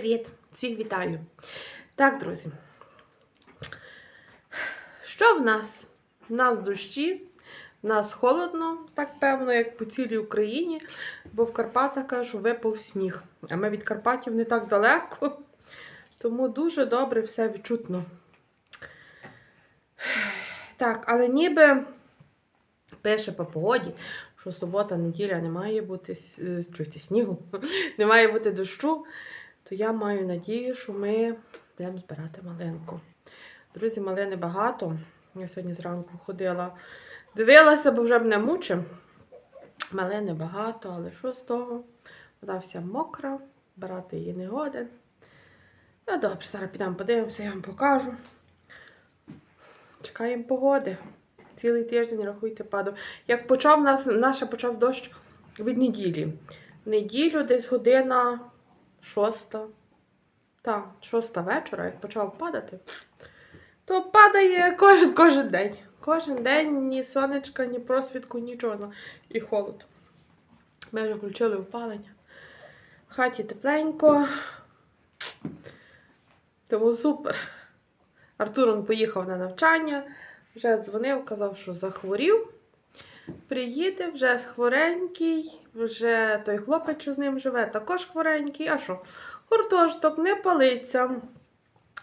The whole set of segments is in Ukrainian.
привіт! Всіх вітаю! Так, друзі. Що в нас? В нас дощі, в нас холодно, так певно, як по цілій Україні, бо в Карпатах кажу, випав сніг. А ми від Карпатів не так далеко, тому дуже добре все відчутно. Так, але ніби пише по погоді, що субота, неділя не має бути с- е, снігу, не має бути дощу, то я маю надію, що ми будемо збирати малинку. Друзі, малини багато. Я сьогодні зранку ходила, дивилася, бо вже мене мучив. Малини багато, але що з того? Вона вся мокра, брати її не годен. Ну добре, зараз підемо подивимося, я вам покажу. Чекаємо погоди. Цілий тиждень, рахуйте, падав. Як почав нас, наша почав дощ від неділі. В неділю десь година шоста. Так, шоста вечора, як почав падати, то падає кожен кожен день. Кожен день ні сонечка, ні просвітку, нічого. І холод. Ми вже включили опалення. В хаті тепленько. Тому супер. Артур поїхав на навчання, вже дзвонив, казав, що захворів. Приїде вже хворенький, вже той хлопець, що з ним живе, також хворенький. А що? Гуртожиток не палиться.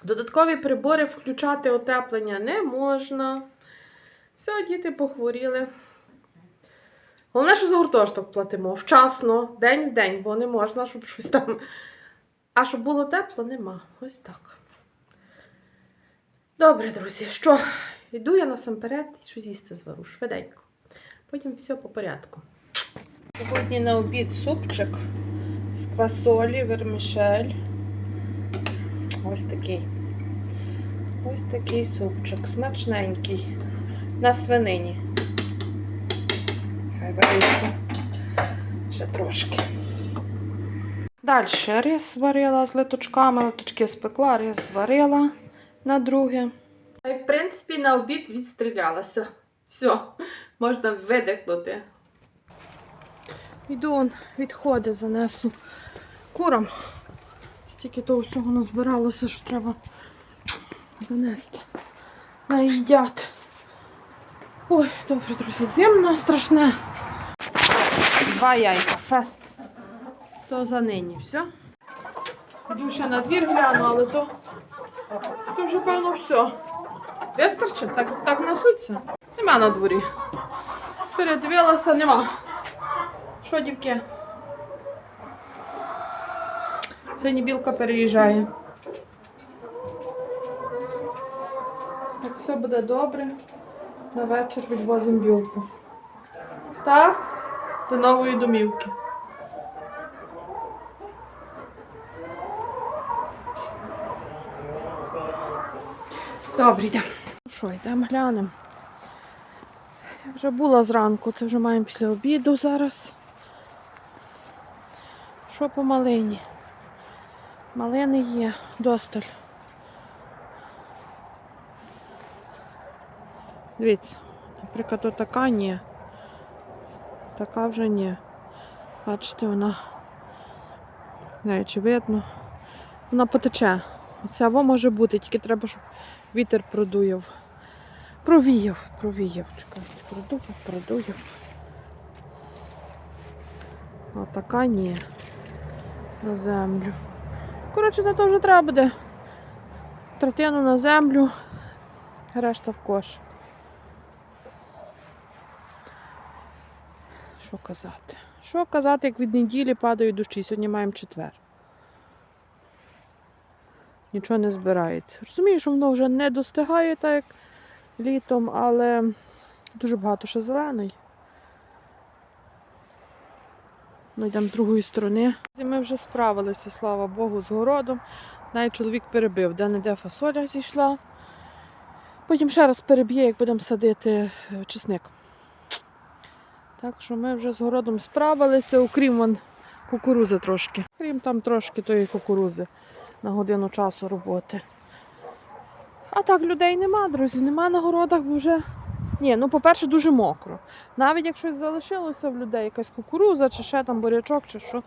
Додаткові прибори включати отеплення не можна. Все, діти похворіли. Головне, що за гуртожиток платимо вчасно, день в день, бо не можна, щоб щось там. А щоб було тепло, нема. Ось так. Добре, друзі, що? Йду я насамперед і щось їсти звару швиденько. Потім все по порядку. Сьогодні на обід супчик з квасолі, вермішель. Ось такий. Ось такий супчик. Смачненький. На свинині. Хай вариться ще трошки. Далі рис варила з литочками, литочки спекла, рис зварила на друге. Та й в принципі на обід відстрілялася. Все, можна видихнути. Йду он відходи занесу курам. Стільки того всього назбиралося, що треба занести. Наїдять. Ой, добре, друзі, зимно страшне. Два яйка, фест. То за нині все. Йду ще на двір гляну, але то, то вже певно все. Вистачить? Так, так несуться? Нема на дворі. Передивилася, нема. Що, дівки? Сьогодні білка переїжджає. Як все буде добре, на вечір відвозимо білку. Так, до нової домівки. Добре, йдемо. Ну Що, йдемо глянемо. Вже була зранку, це вже маємо після обіду зараз. Що по малині? Малини є, досталь. Дивіться, наприклад, от така ні. Така вже ні. Бачите, вона, не знаю, чи видно, вона потече. Оце або може бути, тільки треба, щоб вітер продуяв. Провіяв, провіяв, чекайте, продуяв, продуяв. А така ні. На землю. Коротше, на то вже треба буде. Третину на землю, решта в кошик. Що казати? Що казати, як від неділі падають дощі? Сьогодні маємо четвер. Нічого не збирається. Розумію, що воно вже не достигає так, як літом, але дуже багато ще зеленої. Ну, йдемо з другої сторони. Ми вже справилися, слава Богу, з городом. Навіть чоловік перебив, де не де фасоля зійшла. Потім ще раз переб'є, як будемо садити е, чесник. Так що ми вже з городом справилися, окрім вон кукурузи трошки. Крім там трошки тої кукурузи на годину часу роботи. А так людей нема, друзі, нема на городах, бо вже. Ні, ну по-перше, дуже мокро. Навіть якщо залишилося в людей, якась кукуруза, чи ще там бурячок, чи що,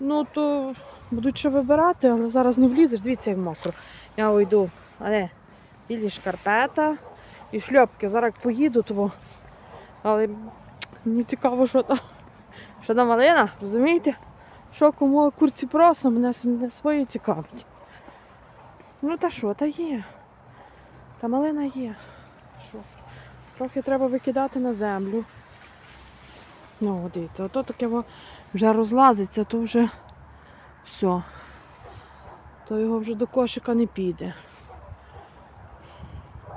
Ну, то будуть ще вибирати, але зараз не влізеш. Дивіться, як мокро. Я уйду. Але білі шкарпета і шльопки. Зараз поїду, то. Але мені цікаво, що там. Що там малина, розумієте? Що кому курці просо, мене, мене своє цікавить. Ну та що, та є. Та малина є. Що? Трохи треба викидати на землю. Ну, дивіться, ото таке вже розлазиться, то вже все. То його вже до кошика не піде.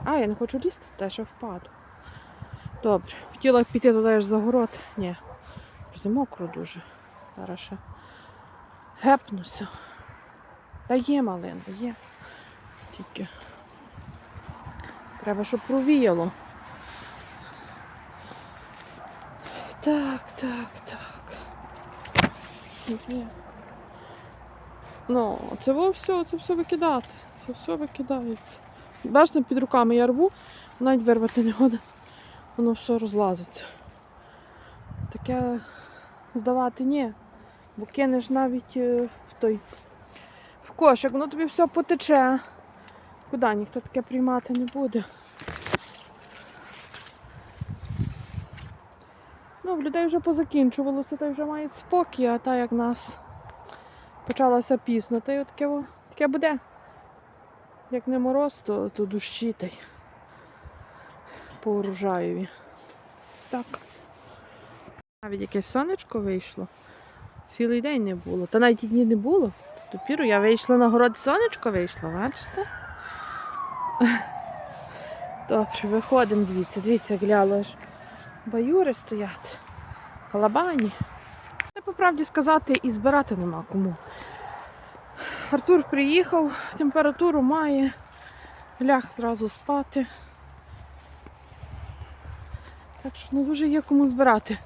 А, я не хочу лізти, я ще впаду. Добре, хотіла піти туди аж за город. Ні. Мокро дуже. Зараз ще гепнуся. Та є малина, є. Тільки треба, щоб провіяло. Так, так, так. Ну, це все, це все викидати. Це все викидається. Бачите, під руками я рву, навіть вирвати не года. Воно все розлазиться. Таке здавати ні. Бо кинеш навіть е, в той в кошик, воно тобі все потече. Куди ніхто таке приймати не буде. Ну, в людей вже позакінчувалося, та й вже мають спокій, а та як нас почалася пізно, та й таке, таке буде. Як не мороз, то, то дощі та й по урожаєві. Так. Навіть якесь сонечко вийшло. Цілий день не було. Та навіть і дні не було. Тепер я вийшла на город, сонечко вийшло, бачите? Добре, виходимо звідси. Дивіться, глянула аж баюри стоять, калабані. Та по правді сказати, і збирати нема кому. Артур приїхав, температуру має, ляг зразу спати. Так що не дуже є кому збирати.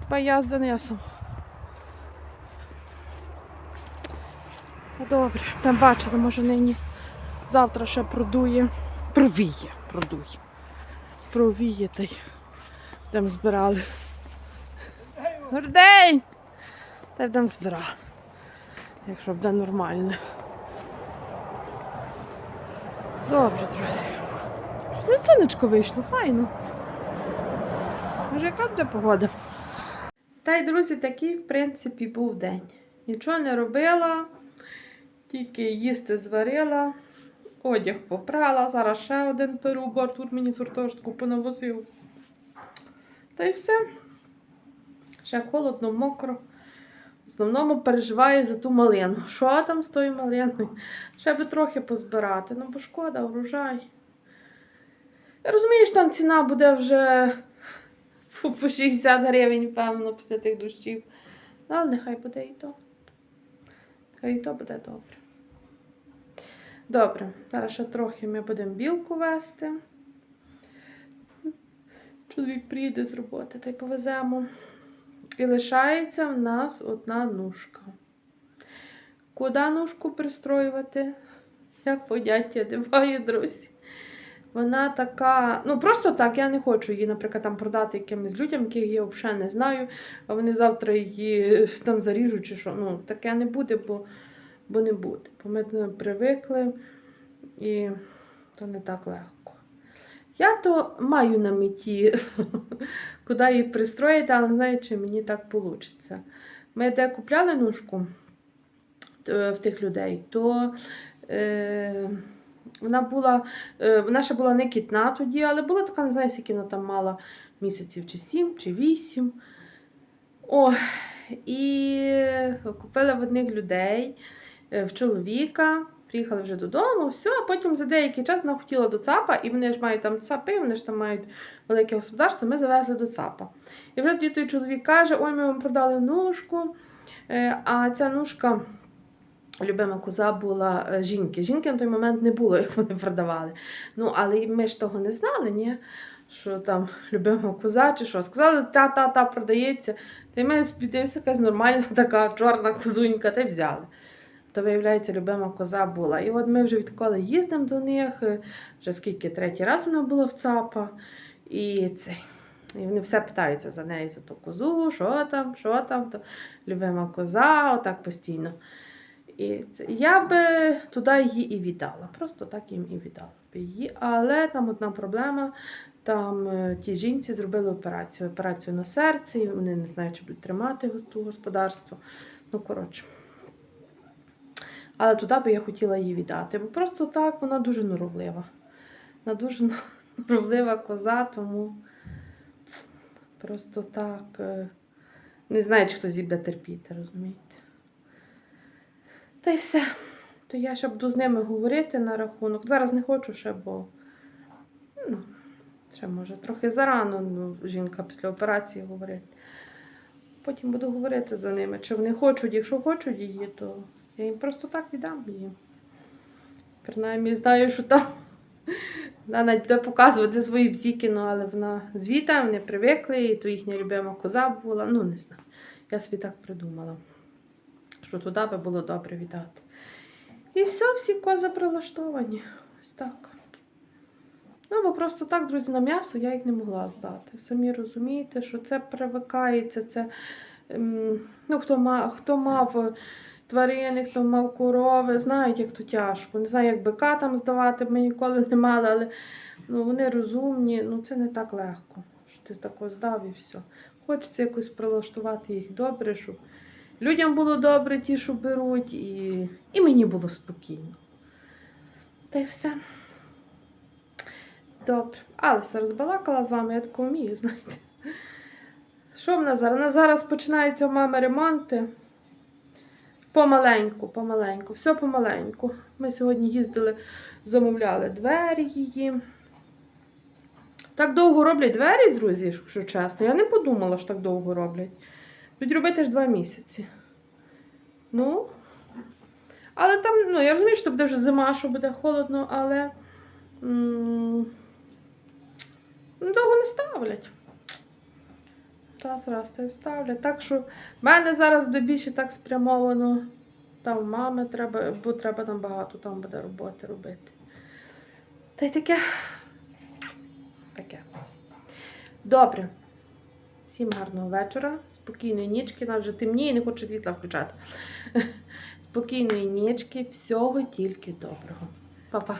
Хіба я з Денисом. Ну, Добре, там бачили, може нині завтра ще продує. Провіє, продує. Провіє та й там збирали. Гордень! Та й там збирали. Якщо буде нормально. Добре, друзі. Сонечко вийшло, файно. Може, яка буде погода? Та й, друзі, такий, в принципі, був день. Нічого не робила, тільки їсти зварила, одяг попрала, зараз ще один перу, бо мені гуртожитку понавозив. Та й все. Ще холодно, мокро. В основному переживаю за ту малину. Що там з тою малиною? Ще би трохи позбирати. Ну, бо шкода, врожай. Я розумію, що там ціна буде вже по по 60 гривень, певно, після тих дощів. Ну, Але нехай буде і то. Хай і то буде добре. Добре, зараз ще трохи ми будемо білку вести. Чоловік приїде з роботи та й повеземо. І лишається в нас одна нушка. Куди нушку пристроювати? Я поняття не маю, друзі. Вона така, ну просто так, я не хочу її, наприклад, там продати якимось людям, яких я взагалі не знаю, а вони завтра її там заріжуть чи що. Ну, таке не буде, бо, бо не буде. Бо ми привикли і то не так легко. Я то маю на меті, куди її пристроїти, але знаю, чи мені так вийде. Ми де купляли ножку е, в тих людей, то е, вона була, е, вона ще була не кітна тоді, але була така, не знаю, скільки вона там мала місяців, чи сім, чи вісім. О, і купила в одних людей, в чоловіка. Приїхали вже додому, все, а потім за деякий час вона хотіла до ЦАПа, і вони ж мають там ЦАПи, вони ж там мають велике господарство, ми завезли до ЦАПа. І вже тоді той чоловік каже: ой, ми вам продали ножку, е, а ця ножка, любима коза була е, жінки. Жінки на той момент не було, як вони продавали. Ну, але ми ж того не знали, ні? що там любима коза чи що. Сказали, та-та-та продається. Та й ми спідився якась нормальна така чорна козунька, та й взяли. То, виявляється, любима коза була. І от ми вже відколи їздимо до них, е, вже скільки третій раз вона була в ЦАПа. І цей. І вони все питаються за неї, за ту козу, що там, що там, то любима коза, отак постійно. І це, я би туди її і віддала. Просто так їм і віддала би її. Але там одна проблема. Там е, ті жінці зробили операцію. Операцію на серці, і вони не знають, чи будуть тримати ту господарство. Ну, коротше. Але туди би я хотіла її віддати. Бо просто так вона дуже норовлива. Вона дуже норовлива коза, тому просто так. е, Не знаю, чи хтось її буде терпіти, розумієте? Та й все. То я ще буду з ними говорити на рахунок. Зараз не хочу ще, бо ну, ще може трохи зарано ну, жінка після операції говорить. Потім буду говорити за ними, чи вони хочуть. Якщо хочуть її, то я їм просто так віддам її. Принаймні знаю, що там вона буде показувати свої бзіки, ну, але вона звіта, вони привикли, і то їхня любима коза була. Ну, не знаю. Я собі так придумала, що туди би було добре віддати. І все, всі кози прилаштовані. Ось так. Ну, бо просто так, друзі, на м'ясо я їх не могла здати. Самі розумієте, що це привикається, це. ем, ну, хто, ма, хто мав тварини, хто мав корови, знають, як то тяжко. Не знаю, як бика там здавати, ми ніколи не мали, але ну, вони розумні, ну це не так легко. Що ти тако здав і все. Хочеться якось прилаштувати їх добре, щоб людям було добре, ті, що беруть, і, і мені було спокійно. Та й все. Добре. Алиса розбалакала з вами, я таку вмію, знаєте. Що в нас зараз? У нас зараз починаються в мами ремонти. Помаленьку, помаленьку, все помаленьку. Ми сьогодні їздили, замовляли двері її. Так довго роблять двері, друзі, якщо чесно. Я не подумала, що так довго роблять. Будуть робити ж два місяці. Ну. Але там, ну, я розумію, що буде вже зима, що буде холодно, але. м, ну, довго не ставлять. Раз, раз, та й вставлять. Так що в мене зараз буде більше так спрямовано. Там мами треба, бо треба там багато там буде роботи робити. Та й таке. Таке. Добре. Всім гарного вечора, спокійної нічки. Нас вже темніє, не хочу світла включати. Спокійної нічки, всього тільки доброго. Па-па.